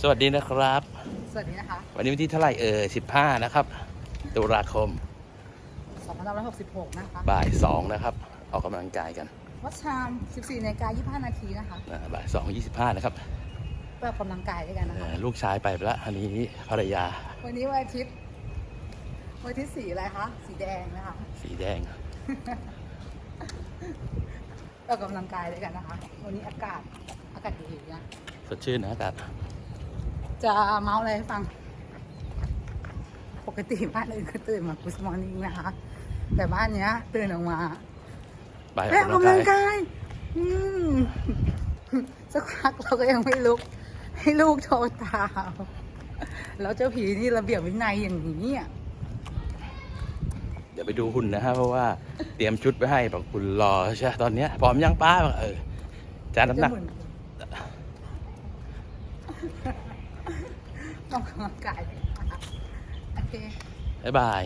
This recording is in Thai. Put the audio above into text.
สวัสดีนะครับ สวัสดีนะคะวันนี้วันที่เท่าไหร่เออสิบห้านะครับ ตุลาคม 2566 นะคะ บ่ายสองนะครับ ออกกำลังกายกัน วัดชาม 14นาฬิกา25 นาทีนะคะอ่าบ่ายสองยี่สิบห้านะครับไปออกกำลังกายด้วยกันนะเอ่คะ อลูกชายไปแล้วอันนี้ภรรยาวันนี้วันอาทิตย์ วันอาทิตย์สีอะไรคะ สีแดงนะคะสีแดง ไปออกกำลังกายด้วยกันนะคะ วันนี้อากาศ อากาศดีนะ สดชื่นนะอากาศ จะเมาส์อะไรให้ฟัง ปกติบ้านอื่นก็ตื่นมา Good Morning นะคะ แต่บ้านเนี้ย ตื่นออกมาไปอไปออกอกกำลังกำลังกายกายอืมสักพักเราก็ยังไม่ลุก ให้ลูกโทรตามแล้วเจ้าผีนี่ระเบียบวินัยอย่างนี้อะเดี๋ยวไปดูหุ่นนะฮะเพราะว่าเตรียมชุดไว้ให้บอกคุณรอใช่ไหมตอนเนี้ยพร้อมยังป้าบอกเออจานน้ำหนักจะเหมื อนออกกำลังกายโอเค บ๊ายบาย